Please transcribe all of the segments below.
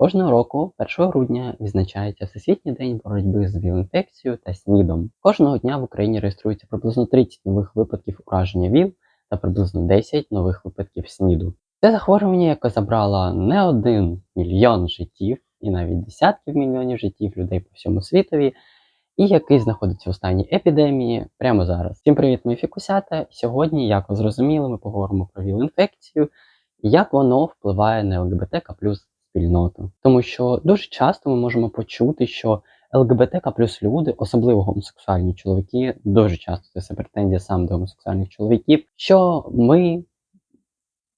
Кожного року, 1 грудня, відзначається Всесвітній день боротьби з ВІЛ-інфекцією та СНІДом. Кожного дня в Україні реєструється приблизно 30 нових випадків ураження ВІЛ та приблизно 10 нових випадків СНІДу. Це захворювання, яке забрало не один мільйон життів і навіть десятків мільйонів життів людей по всьому світові, і який знаходиться в стані епідемії прямо зараз. Всім привіт, мої фікусята! Сьогодні, як ви зрозуміли, ми поговоримо про ВІЛ-інфекцію і як воно впливає на ЛГБТК плюс спільноту. Тому що дуже часто ми можемо почути, що ЛГБТК плюс люди, особливо гомосексуальні чоловіки, дуже часто це претензія саме до гомосексуальних чоловіків, що ми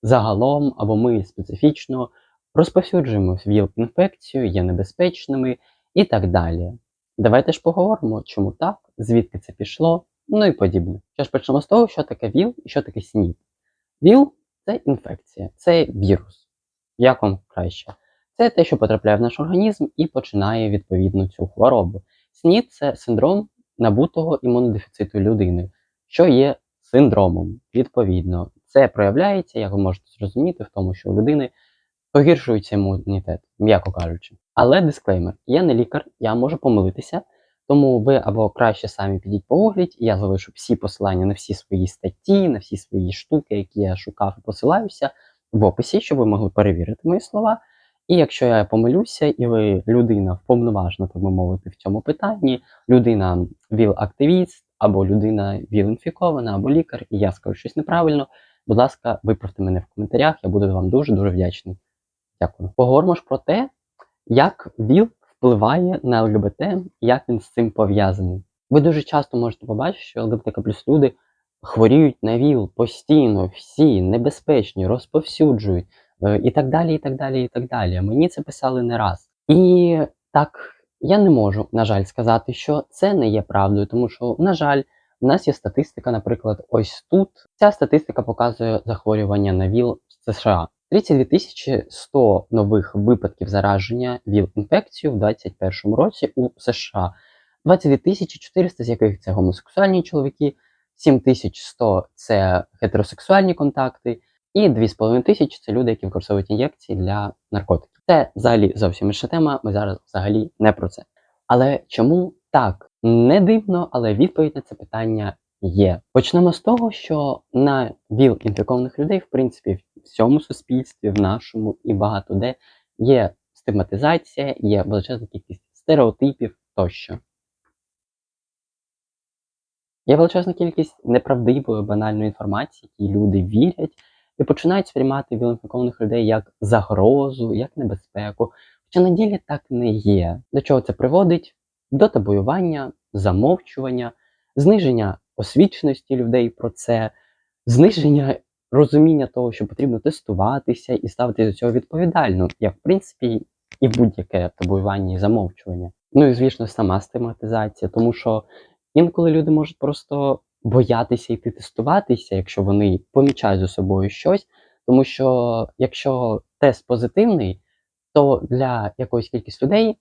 загалом або ми специфічно розповсюджуємо ВІЛ-інфекцію, є небезпечними і так далі. Давайте ж поговоримо, чому так, звідки це пішло, ну і подібне. Що ж почнемо з того, що таке ВІЛ і що таке СНІД. ВІЛ це інфекція, це вірус. Як вам краще? Це те, що потрапляє в наш організм і починає відповідно цю хворобу. СНІД це синдром набутого імунодефіциту людини, що є синдромом. Відповідно, це проявляється, як ви можете зрозуміти, в тому, що у людини погіршується імунітет, м'яко кажучи. Але дисклеймер: я не лікар, я можу помилитися, тому ви або краще самі підіть погугліть, я залишу всі посилання на всі свої статті, на всі свої штуки, які я шукав і посилаюся в описі, щоб ви могли перевірити мої слова. І якщо я помилюся, і ви людина вповноважена, так би мовити, в цьому питанні, людина ВІЛ-активіст, або людина ВІЛ-інфікована, або лікар, і я скажу щось неправильно, будь ласка, виправте мене в коментарях, я буду вам дуже-дуже вдячний. Дякую. Поговоримо ж про те, як ВІЛ впливає на ЛГБТ, як він з цим пов'язаний. Ви дуже часто можете побачити, що ЛГБТК плюс люди хворіють на ВІЛ постійно, всі небезпечні, розповсюджують. Е, і так далі, і так далі, і так далі. Мені це писали не раз. І так, я не можу, на жаль, сказати, що це не є правдою, тому що, на жаль, у нас є статистика, наприклад, ось тут. Ця статистика показує захворювання на ВІЛ в США. 32 100 нових випадків зараження ВІЛ-інфекцією в 2021 році у США. 22 400 з яких це гомосексуальні чоловіки, 7100 це гетеросексуальні контакти, і 2,5 тисячі це люди, які використовують ін'єкції для наркотиків. Це взагалі зовсім інша тема. Ми зараз взагалі не про це. Але чому так? Не дивно, але відповідь на це питання є. Почнемо з того, що на ВІЛ інфікованих людей, в принципі, в всьому суспільстві, в нашому і багато де є стигматизація, є величезна кількість стереотипів тощо. Є величезна кількість неправдивої банальної інформації, які люди вірять і починають сприймати вілінфікованих людей як загрозу, як небезпеку. Хоча на ділі так не є. До чого це приводить? До табуювання, замовчування, зниження освіченості людей про це, зниження розуміння того, що потрібно тестуватися і ставити до цього відповідально, як в принципі і будь-яке табуювання і замовчування. Ну і звісно, сама стигматизація, тому що інколи люди можуть просто боятися йти тестуватися, якщо вони помічають за собою щось. Тому що якщо тест позитивний, то для якоїсь кількості людей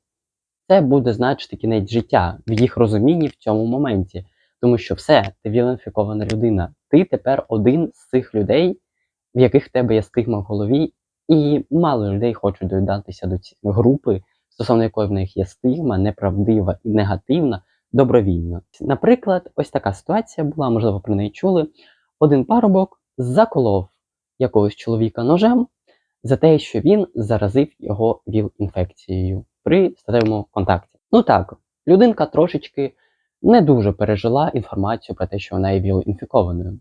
це буде значити кінець життя в їх розумінні в цьому моменті. Тому що все, ти віленфікована людина. Ти тепер один з цих людей, в яких в тебе є стигма в голові, і мало людей хочуть доєднатися до цієї групи, стосовно якої в них є стигма, неправдива і негативна, добровільно. Наприклад, ось така ситуація була, можливо, про неї чули. Один парубок заколов якогось чоловіка ножем за те, що він заразив його ВІЛ-інфекцією при статевому контакті. Ну так, людинка трошечки не дуже пережила інформацію про те, що вона є ВІЛ-інфікованою,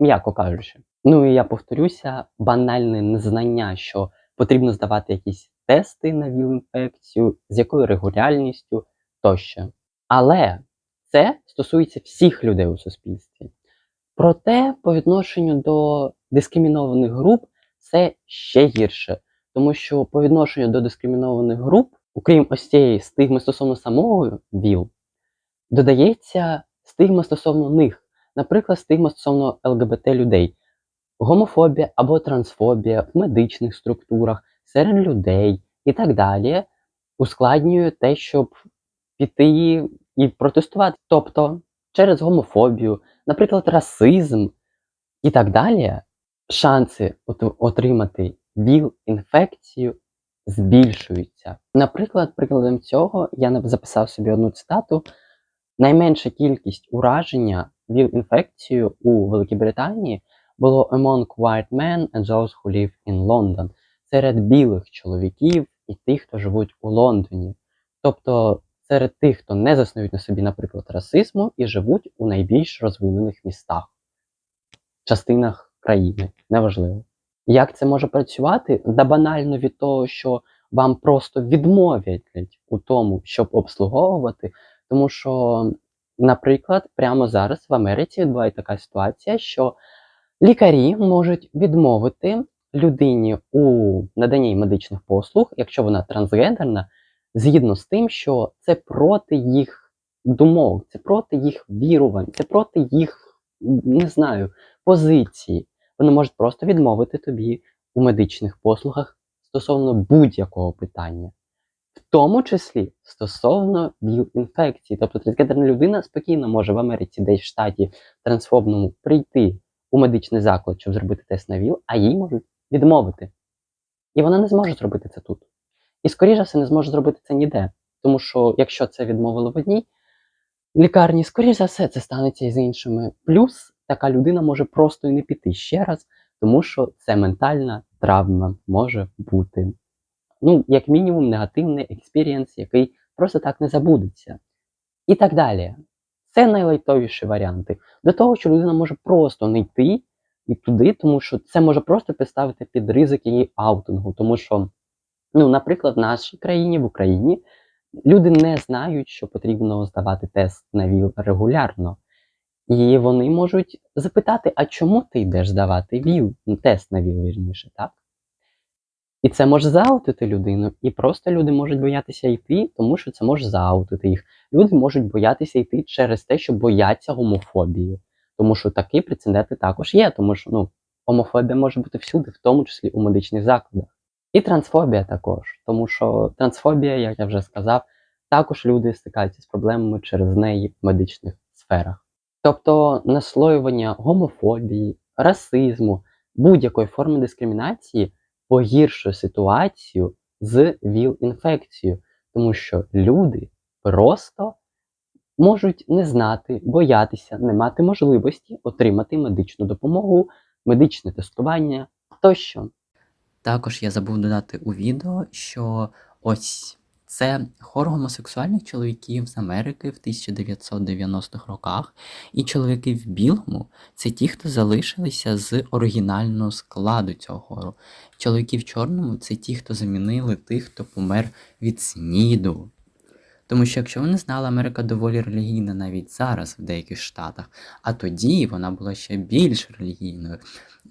м'яко кажучи. Ну і я повторюся, банальне незнання, що потрібно здавати якісь тести на ВІЛ-інфекцію, з якою регулярністю тощо. Але це стосується всіх людей у суспільстві. Проте, по відношенню до дискримінованих груп, це ще гірше. Тому що по відношенню до дискримінованих груп, окрім ось цієї стигми стосовно самого ВІЛ, додається стигма стосовно них, наприклад, стигма стосовно ЛГБТ людей, гомофобія або трансфобія в медичних структурах, серед людей і так далі, ускладнює те, щоб піти і протестувати. Тобто через гомофобію, наприклад, расизм і так далі, шанси отримати ВІЛ-інфекцію збільшуються. Наприклад, прикладом цього я записав собі одну цитату. Найменша кількість ураження ВІЛ-інфекцією у Великій Британії було among white men and those who live in London серед білих чоловіків і тих, хто живуть у Лондоні. Тобто серед тих, хто не заснують на собі, наприклад, расизму і живуть у найбільш розвинених містах, частинах країни, неважливо. Як це може працювати? Да банально від того, що вам просто відмовлять у тому, щоб обслуговувати, тому що, наприклад, прямо зараз в Америці відбувається така ситуація, що лікарі можуть відмовити людині у наданні медичних послуг, якщо вона трансгендерна, згідно з тим, що це проти їх думок, це проти їх вірувань, це проти їх, не знаю, позиції. Вони можуть просто відмовити тобі у медичних послугах стосовно будь-якого питання, в тому числі стосовно ВІЛ-інфекції. Тобто трансгендерна людина спокійно може в Америці, десь в штаті трансфобному прийти у медичний заклад, щоб зробити тест на ВІЛ, а їй можуть відмовити. І вона не зможе зробити це тут. І, скоріше все, не зможе зробити це ніде. Тому що якщо це відмовили в одній лікарні, скоріше за все, це станеться і з іншими. Плюс така людина може просто і не піти ще раз, тому що це ментальна травма може бути. Ну, як мінімум, негативний експірієнс, який просто так не забудеться. І так далі. Це найлайтовіші варіанти. До того, що людина може просто не йти і туди, тому що це може просто підставити під ризик її аутингу. Тому що, ну, наприклад, в нашій країні, в Україні, люди не знають, що потрібно здавати тест на ВІЛ регулярно. І вони можуть запитати, а чому ти йдеш здавати ВІЛ, ну, тест на ВІЛ, вірніше, так? І це може заутити людину, і просто люди можуть боятися йти, тому що це може заутити їх. Люди можуть боятися йти через те, що бояться гомофобії. Тому що такі прецеденти також є, тому що ну, гомофобія може бути всюди, в тому числі у медичних закладах. І трансфобія також, тому що трансфобія, як я вже сказав, також люди стикаються з проблемами через неї в медичних сферах. Тобто наслоювання гомофобії, расизму, будь-якої форми дискримінації погіршує ситуацію з ВІЛ-інфекцією, тому що люди просто можуть не знати, боятися, не мати можливості отримати медичну допомогу, медичне тестування тощо. Також я забув додати у відео, що ось це хор гомосексуальних чоловіків з Америки в 1990-х роках, і чоловіки в білому це ті, хто залишилися з оригінального складу цього хору. Чоловіки в чорному це ті, хто замінили тих, хто помер від СНІДу. Тому що, якщо ви не знали, Америка доволі релігійна навіть зараз в деяких штатах, а тоді вона була ще більш релігійною.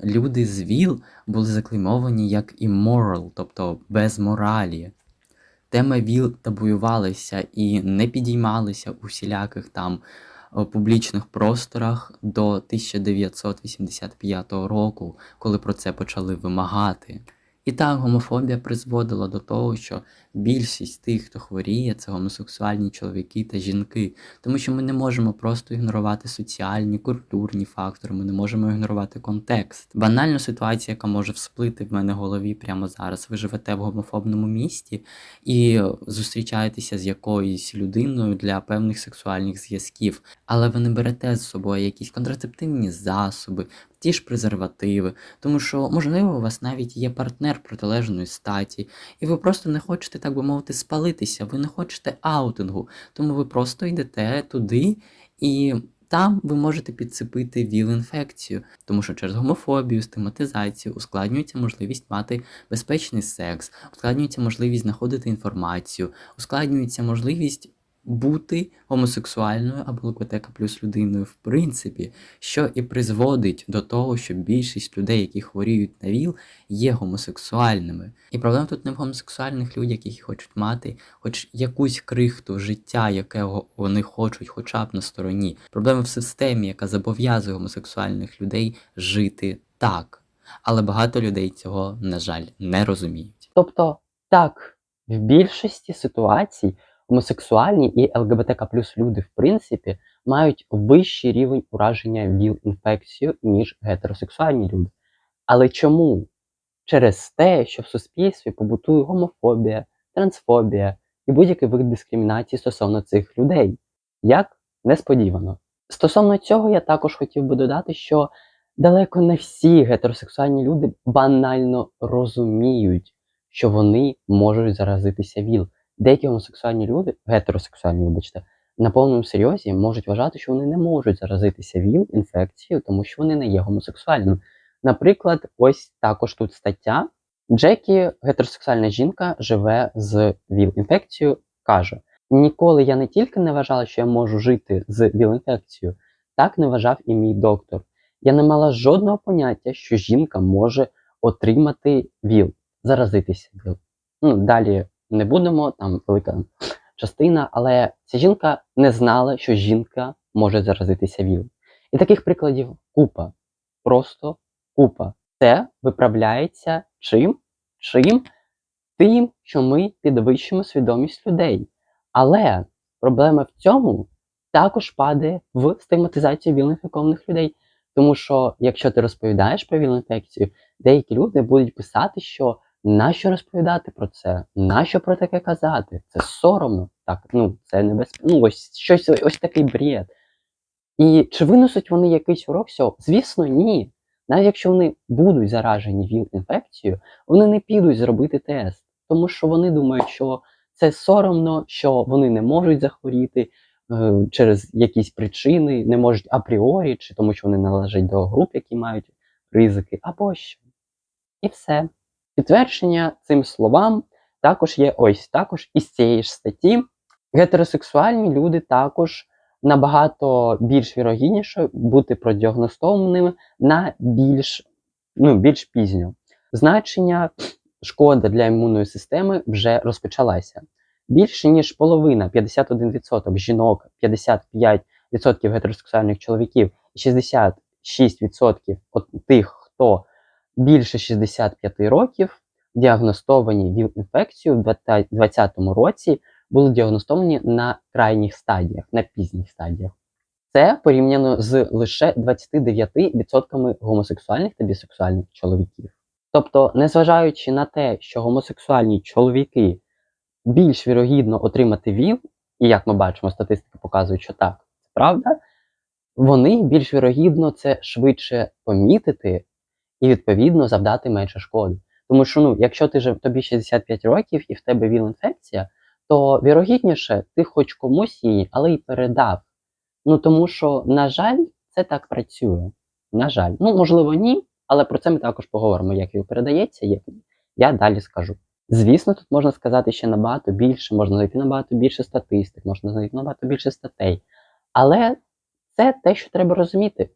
Люди з ВІЛ були заклеймовані як immoral, тобто без моралі. Тема ВІЛ табуювалася і не підіймалися у всіляких там е, публічних просторах до 1985 року, коли про це почали вимагати. І так, гомофобія призводила до того, що більшість тих, хто хворіє, це гомосексуальні чоловіки та жінки, тому що ми не можемо просто ігнорувати соціальні, культурні фактори, ми не можемо ігнорувати контекст. Банальна ситуація, яка може всплити в мене в голові прямо зараз. Ви живете в гомофобному місті і зустрічаєтеся з якоюсь людиною для певних сексуальних зв'язків, але ви не берете з собою якісь контрацептивні засоби, ті ж презервативи, тому що, можливо, у вас навіть є партнер протилежної статі, і ви просто не хочете, так би мовити, спалитися, ви не хочете аутингу, тому ви просто йдете туди і. Там ви можете підцепити ВІЛ-інфекцію, тому що через гомофобію, стигматизацію ускладнюється можливість мати безпечний секс, ускладнюється можливість знаходити інформацію, ускладнюється можливість бути гомосексуальною або ЛГБТК плюс людиною в принципі, що і призводить до того, що більшість людей, які хворіють на ВІЛ, є гомосексуальними. І проблема тут не в гомосексуальних людях, які хочуть мати хоч якусь крихту життя, якого вони хочуть, хоча б на стороні. Проблема в системі, яка зобов'язує гомосексуальних людей жити так. Але багато людей цього, на жаль, не розуміють. Тобто, так, в більшості ситуацій гомосексуальні і ЛГБТК плюс люди, в принципі, мають вищий рівень ураження ВІЛ-інфекцією, ніж гетеросексуальні люди. Але чому? через те, що в суспільстві побутує гомофобія, трансфобія і будь-який вид дискримінації стосовно цих людей. Як несподівано. Стосовно цього, я також хотів би додати, що далеко не всі гетеросексуальні люди банально розуміють, що вони можуть заразитися ВІЛ. Деякі гомосексуальні люди, гетеросексуальні, вибачте, на повному серйозі можуть вважати, що вони не можуть заразитися ВІЛ інфекцією, тому що вони не є гомосексуальними. Наприклад, ось також тут стаття. Джекі, гетеросексуальна жінка, живе з ВІЛ-інфекцією, каже: Ніколи я не тільки не вважала, що я можу жити з ВІЛ-інфекцією, так не вважав і мій доктор. Я не мала жодного поняття, що жінка може отримати ВІЛ, заразитися ВІЛ. Ну, далі не будемо, там велика частина, але ця жінка не знала, що жінка може заразитися ВІЛ. І таких прикладів купа. Просто купа. Це виправляється чим? Чим? Тим, що ми підвищимо свідомість людей. Але проблема в цьому також падає в стигматизацію віл-інфікованих людей. Тому що, якщо ти розповідаєш про віл-інфекцію, деякі люди будуть писати, що нащо розповідати про це, нащо про таке казати? Це соромно. Так, ну це небезпечно. Ну, ось щось, ось такий бред. І чи винесуть вони якийсь урок цього? Звісно, ні. Навіть якщо вони будуть заражені ВІЛ-інфекцією, вони не підуть зробити тест, тому що вони думають, що це соромно, що вони не можуть захворіти е, через якісь причини, не можуть апріорі, чи тому що вони належать до груп, які мають ризики, або що. І все. Підтвердження цим словам також є ось також із цієї ж статті. Гетеросексуальні люди також набагато більш вірогідніше бути продіагностованими на більш, ну, більш пізньо. Значення шкода для імунної системи вже розпочалася. Більше ніж половина, 51% жінок, 55% гетеросексуальних чоловіків і 66% от тих, хто більше 65 років, діагностовані ВІЛ-інфекцію в 2020 році були діагностовані на крайніх стадіях, на пізніх стадіях. Це порівняно з лише 29% гомосексуальних та бісексуальних чоловіків. Тобто, незважаючи на те, що гомосексуальні чоловіки більш вірогідно отримати ВІЛ, і як ми бачимо, статистика показує, що так, це правда, вони більш вірогідно це швидше помітити і відповідно завдати менше шкоди. Тому що, ну, якщо ти ж тобі 65 років і в тебе ВІЛ-інфекція, то вірогідніше ти хоч комусь її, але й передав. Ну тому що, на жаль, це так працює. На жаль, ну можливо, ні, але про це ми також поговоримо, як його передається, як я далі скажу. Звісно, тут можна сказати ще набагато більше, можна знайти набагато більше статистик, можна знайти набагато більше статей. Але це те, що треба розуміти.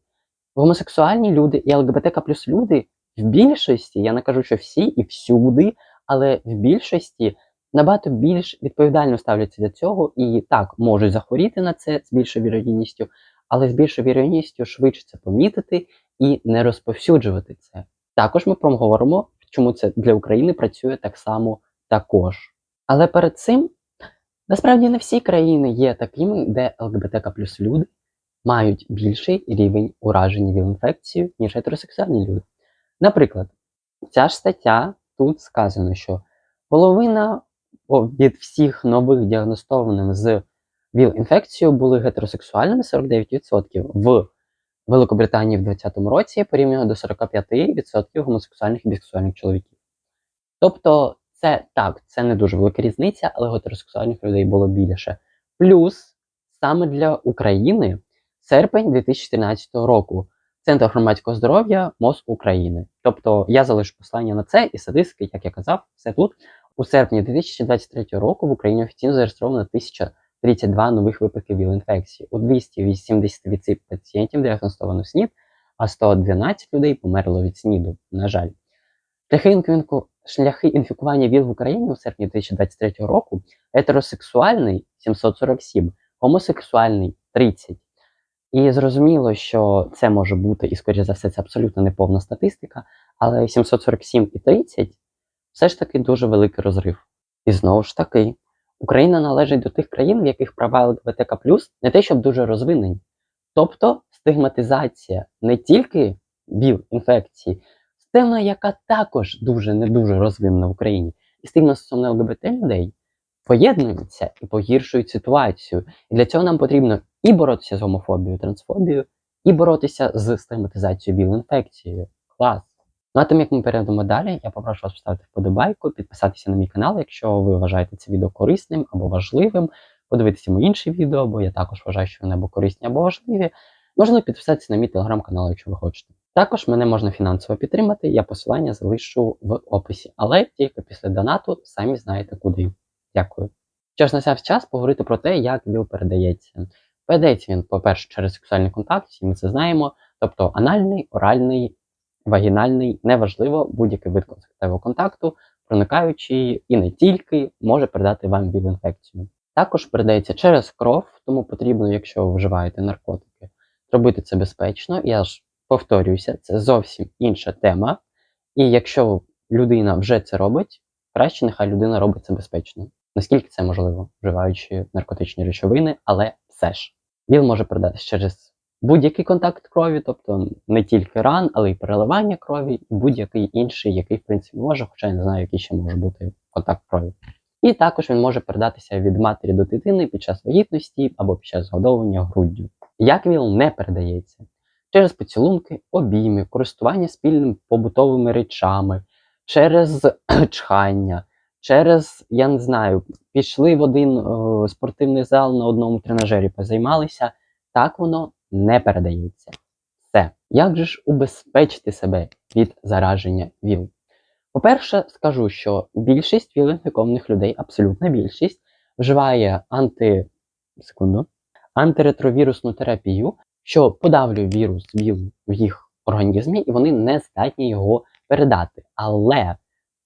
Гомосексуальні люди і ЛГБТК плюс люди в більшості, я не кажу, що всі і всюди, але в більшості набагато більш відповідально ставляться до цього і так можуть захворіти на це з більшою вірогідністю, але з більшою вірогідністю швидше це помітити і не розповсюджувати це. Також ми проговоримо, чому це для України працює так само також. Але перед цим насправді не всі країни є такими, де ЛГБТК плюс люди мають більший рівень ураження ВІЛ-інфекцією, ніж гетеросексуальні люди. Наприклад, ця ж стаття тут сказано, що половина від всіх нових діагностованих з ВІЛ-інфекцією були гетеросексуальними 49%. В Великобританії в 2020 році порівняно до 45% гомосексуальних і бісексуальних чоловіків. Тобто, це так, це не дуже велика різниця, але гетеросексуальних людей було більше. Плюс саме для України серпень 2014 року. Центр громадського здоров'я МОЗ України. Тобто я залишу послання на це і статистики, як я казав, все тут. У серпні 2023 року в Україні офіційно зареєстровано 1032 нових випадків ВІЛ-інфекції. У 280 пацієнтів діагностовано СНІД, а 112 людей померло від СНІДу, на жаль. Шляхи, інфіку... Шляхи інфікування ВІЛ в Україні у серпні 2023 року гетеросексуальний 747, гомосексуальний 30. І зрозуміло, що це може бути, і, скоріше за все, це абсолютно неповна статистика, але 747 і 30 все ж таки дуже великий розрив. І знову ж таки, Україна належить до тих країн, в яких права ЛГБТК не те, щоб дуже розвинені. Тобто стигматизація не тільки ВІЛ інфекції, Тема, яка також дуже не дуже розвинена в Україні, і стигма стосовно ЛГБТ людей поєднуються і погіршують ситуацію. І для цього нам потрібно і боротися з гомофобією, трансфобією, і боротися з стигматизацією ВІЛ-інфекцією. Клас! Ну а тим, як ми перейдемо далі, я попрошу вас поставити вподобайку, підписатися на мій канал, якщо ви вважаєте це відео корисним або важливим, подивитися мої інші відео, бо я також вважаю, що вони або корисні, або важливі. Можна підписатися на мій телеграм-канал, якщо ви хочете. Також мене можна фінансово підтримати, я посилання залишу в описі, але тільки після донату самі знаєте куди. Дякую. Що ж, настав час поговорити про те, як ВІЛ передається. Передається він, по-перше, через сексуальний контакт, всі ми це знаємо, тобто анальний, оральний, вагінальний, неважливо, будь-який вид контактивного контакту, проникаючий і не тільки може передати вам ВІЛ-інфекцію. Також передається через кров, тому потрібно, якщо ви вживаєте наркотики, робити це безпечно. Я ж повторююся, це зовсім інша тема. І якщо людина вже це робить, краще нехай людина робить це безпечно. Наскільки це можливо, вживаючи наркотичні речовини, але все ж. ВІЛ може передатися через будь-який контакт крові, тобто не тільки ран, але й переливання крові, і будь-який інший, який, в принципі, може, хоча я не знаю, який ще може бути контакт крові. І також він може передатися від матері до дитини під час вагітності або під час згодовування груддю. Як ВІЛ не передається? Через поцілунки, обійми, користування спільними побутовими речами, через чхання, через, я не знаю, пішли в один е, спортивний зал на одному тренажері, позаймалися, так воно не передається. Все. Як же ж убезпечити себе від зараження ВІЛ? По-перше, скажу, що більшість ВІЛ-інфікованих людей, абсолютна більшість, вживає анти... Секунду. антиретровірусну терапію, що подавлює вірус ВІЛ в їх організмі, і вони не здатні його передати. Але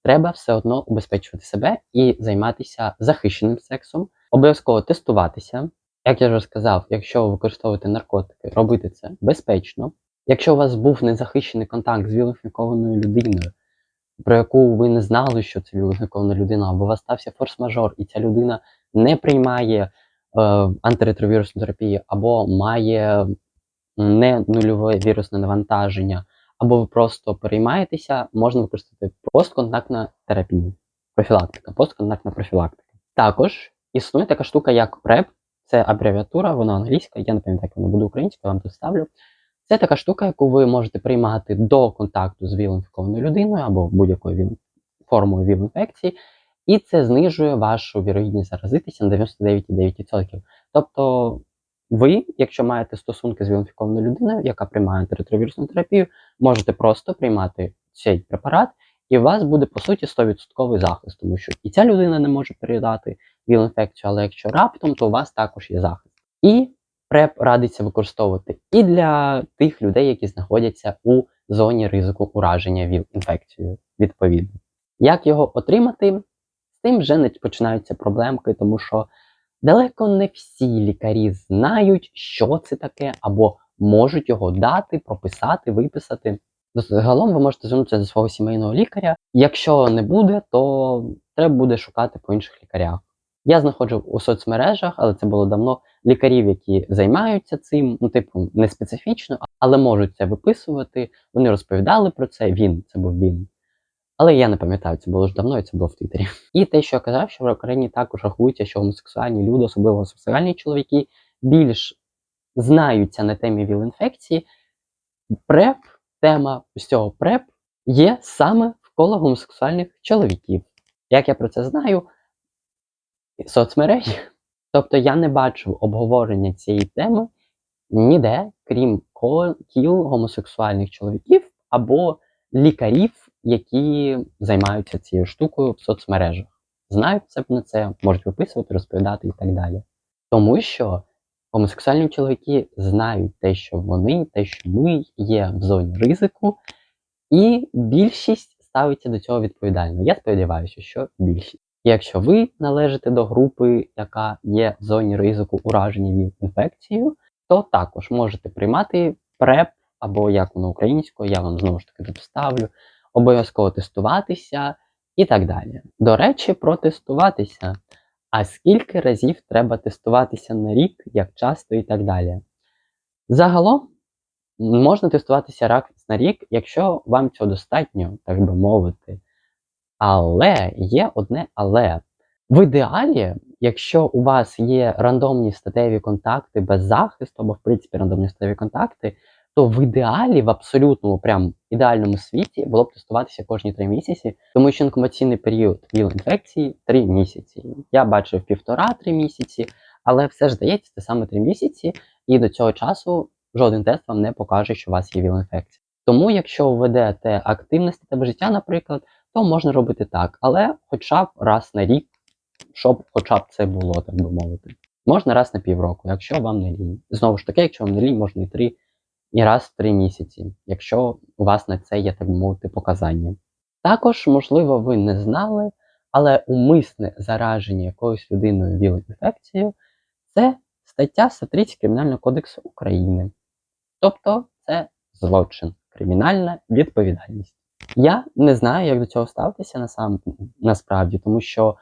треба все одно убезпечувати себе і займатися захищеним сексом, обов'язково тестуватися. Як я вже сказав, якщо ви використовуєте наркотики, робити це безпечно. Якщо у вас був незахищений контакт з вілофікованою людиною, про яку ви не знали, що це вілофікована людина, або у вас стався форс-мажор, і ця людина не приймає е, антиретровірусну терапію, або має не нульове вірусне навантаження, або ви просто переймаєтеся, можна використати постконтактна терапія, профілактика, постконтактна профілактика. Також існує така штука, як PrEP, це абревіатура, вона англійська, я не пам'ятаю, як вона буде українською, вам тут ставлю. Це така штука, яку ви можете приймати до контакту з ВІЛ-інфікованою людиною або будь-якою формою ВІЛ-інфекції, і це знижує вашу вірогідність заразитися на 99,9%. Тобто, ви, якщо маєте стосунки з ВІЛ-інфікованою людиною, яка приймає антиретровірусну терапію, можете просто приймати цей препарат, і у вас буде по суті 100% захист, тому що і ця людина не може передати ВІЛ-інфекцію, але якщо раптом, то у вас також є захист. І ПрЕП радиться використовувати і для тих людей, які знаходяться у зоні ризику ураження ВІЛ-інфекцією, відповідно. Як його отримати? З тим вже не починаються проблемки, тому що далеко не всі лікарі знають, що це таке, або можуть його дати, прописати, виписати. Загалом ви можете звернутися до свого сімейного лікаря. Якщо не буде, то треба буде шукати по інших лікарях. Я знаходжу у соцмережах, але це було давно лікарів, які займаються цим, ну, типу, не специфічно, але можуть це виписувати. Вони розповідали про це. Він це був він. Але я не пам'ятаю, це було ж давно, і це було в Твіттері. І те, що я казав, що в Україні також рахується, що гомосексуальні люди, особливо гомосексуальні чоловіки, більш знаються на темі ВІЛ-інфекції. ПрЕП, тема з цього ПрЕП є саме в коло гомосексуальних чоловіків. Як я про це знаю, соцмережі. Тобто я не бачив обговорення цієї теми ніде, крім кіл гомосексуальних чоловіків або лікарів, які займаються цією штукою в соцмережах. Знають це на це, можуть виписувати, розповідати і так далі. Тому що гомосексуальні чоловіки знають те, що вони, те, що ми є в зоні ризику, і більшість ставиться до цього відповідально. Я сподіваюся, що більшість. Якщо ви належите до групи, яка є в зоні ризику ураження від інфекцією, то також можете приймати ПрЕП або як воно українською, я вам знову ж таки тут ставлю, обов'язково тестуватися і так далі. До речі, про тестуватися. А скільки разів треба тестуватися на рік, як часто і так далі? Загалом Можна тестуватися раз на рік, якщо вам цього достатньо, так би мовити. Але є одне але. В ідеалі, якщо у вас є рандомні статеві контакти без захисту, або в принципі рандомні статеві контакти, то в ідеалі, в абсолютному, прям ідеальному світі було б тестуватися кожні 3 місяці, тому що інкубаційний період ВІЛ-інфекції 3 місяці. Я бачив півтора-три місяці, але все ж здається, це саме 3 місяці, і до цього часу жоден тест вам не покаже, що у вас є ВІЛ-інфекція. Тому, якщо ви ведете активне статеве життя, наприклад, то можна робити так, але хоча б раз на рік, щоб хоча б це було, так би мовити. Можна раз на півроку, якщо вам не лінь. Знову ж таки, якщо вам не лінь, можна і три, і раз в три місяці, якщо у вас на це є, так мовити, показання. Також, можливо, ви не знали, але умисне зараження якоюсь людиною ВІЛ-інфекцією це стаття 130 Кримінального кодексу України. Тобто це злочин, кримінальна відповідальність. Я не знаю, як до цього ставитися насам, насправді, тому що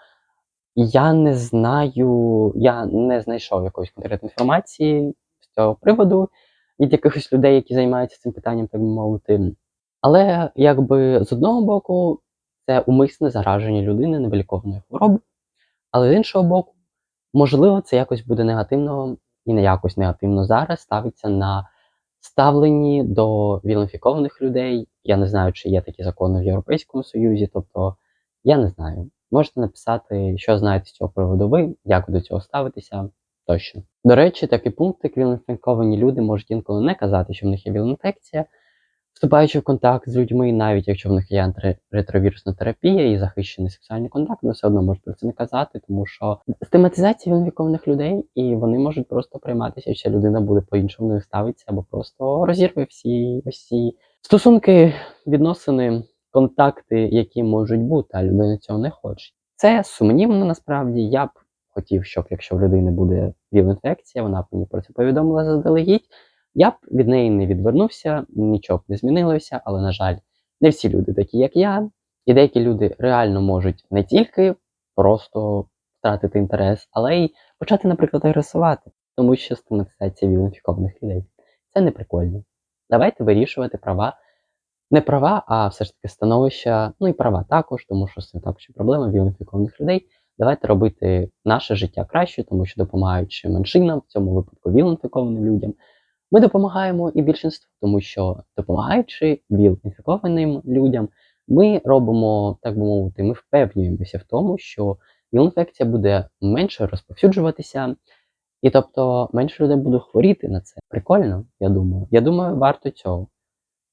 я не знаю, я не знайшов якоїсь конкретної інформації з цього приводу від якихось людей, які займаються цим питанням, так мовити. Але якби з одного боку, це умисне зараження людини невилікованою хворобою, але з іншого боку, можливо, це якось буде негативно і не якось негативно зараз ставиться на ставленні до вілінфікованих людей. Я не знаю, чи є такі закони в Європейському Союзі, тобто я не знаю. Можете написати, що знаєте з цього приводу ви, як до цього ставитеся тощо. До речі, такий пункт, як вілінфіковані люди можуть інколи не казати, що в них є вілінфекція, вступаючи в контакт з людьми, навіть якщо в них є антиретровірусна терапія і захищений сексуальний контакт, вони все одно можуть про це не казати, тому що стигматизація вілінфікованих людей, і вони можуть просто прийматися, що людина буде по-іншому не ставитися, або просто розірве всі всі стосунки, відносини, контакти, які можуть бути, а людина цього не хоче. Це сумнівно насправді. Я б хотів, щоб якщо в людини буде віл-інфекція, вона б мені про це повідомила заздалегідь. Я б від неї не відвернувся, нічого б не змінилося, але, на жаль, не всі люди такі, як я, і деякі люди реально можуть не тільки просто втратити інтерес, але й почати, наприклад, агресувати, тому що стигматизація віл-інфікованих людей це не прикольно. Давайте вирішувати права, не права, а все ж таки становища, ну і права також, тому що це також проблема віл-інфікованих людей. Давайте робити наше життя краще, тому що допомагаючи меншинам, в цьому випадку віл-інфікованим людям, ми допомагаємо і більшинству, тому що допомагаючи віл-інфікованим людям, ми робимо, так би мовити, ми впевнюємося в тому, що віл-інфекція буде менше розповсюджуватися, і тобто менше людей буде хворіти на це. Прикольно, я думаю. Я думаю, варто цього.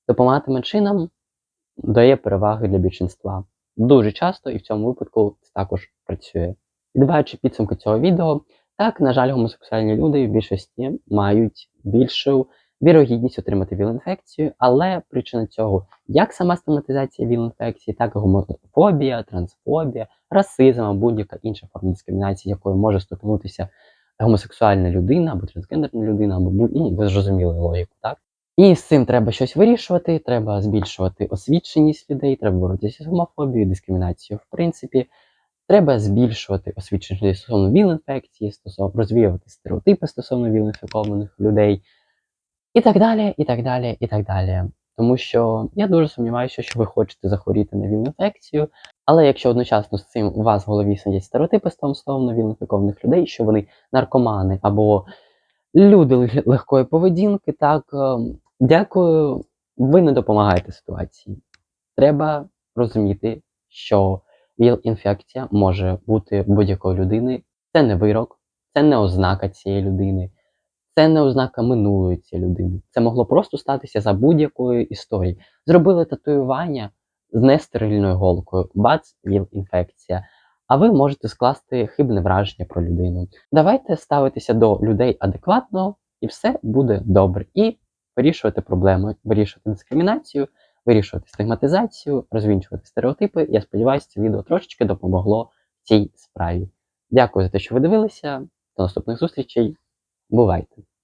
Допомагати меншинам дає переваги для більшинства. Дуже часто і в цьому випадку це також працює. Підбиваючи підсумки цього відео, так, на жаль, гомосексуальні люди в більшості мають більшу вірогідність отримати ВІЛ-інфекцію, але причина цього як сама стигматизація ВІЛ-інфекції, так і гомофобія, трансфобія, расизм або будь-яка інша форма дискримінації, якою може стикнутися гомосексуальна людина або трансгендерна людина, або ну, ви зрозуміли логіку, так? І з цим треба щось вирішувати, треба збільшувати освіченість людей, треба боротися з гомофобією, дискримінацією в принципі. Треба збільшувати освіченість людей стосовно ВІЛ-інфекції, стосовно розвіювати стереотипи стосовно ВІЛ-інфікованих людей, і так далі, і так далі, і так далі. Тому що я дуже сумніваюся, що ви хочете захворіти на ВІЛ-інфекцію, але якщо одночасно з цим у вас в голові сидять стереотипи стосовно ВІЛ-інфікованих людей, що вони наркомани або люди легкої поведінки, так ем, дякую, ви не допомагаєте ситуації. Треба розуміти, що ВІЛ-інфекція може бути будь-якої людини. Це не вирок, це не ознака цієї людини, це не ознака минулої цієї людини. Це могло просто статися за будь-якої історії. Зробили татуювання з нестерильною голкою, бац, ВІЛ-інфекція. А ви можете скласти хибне враження про людину. Давайте ставитися до людей адекватно, і все буде добре. І вирішувати проблеми, вирішувати дискримінацію, вирішувати стигматизацію, розвінчувати стереотипи. Я сподіваюся, це відео трошечки допомогло в цій справі. Дякую за те, що ви дивилися. До наступних зустрічей. Бувайте!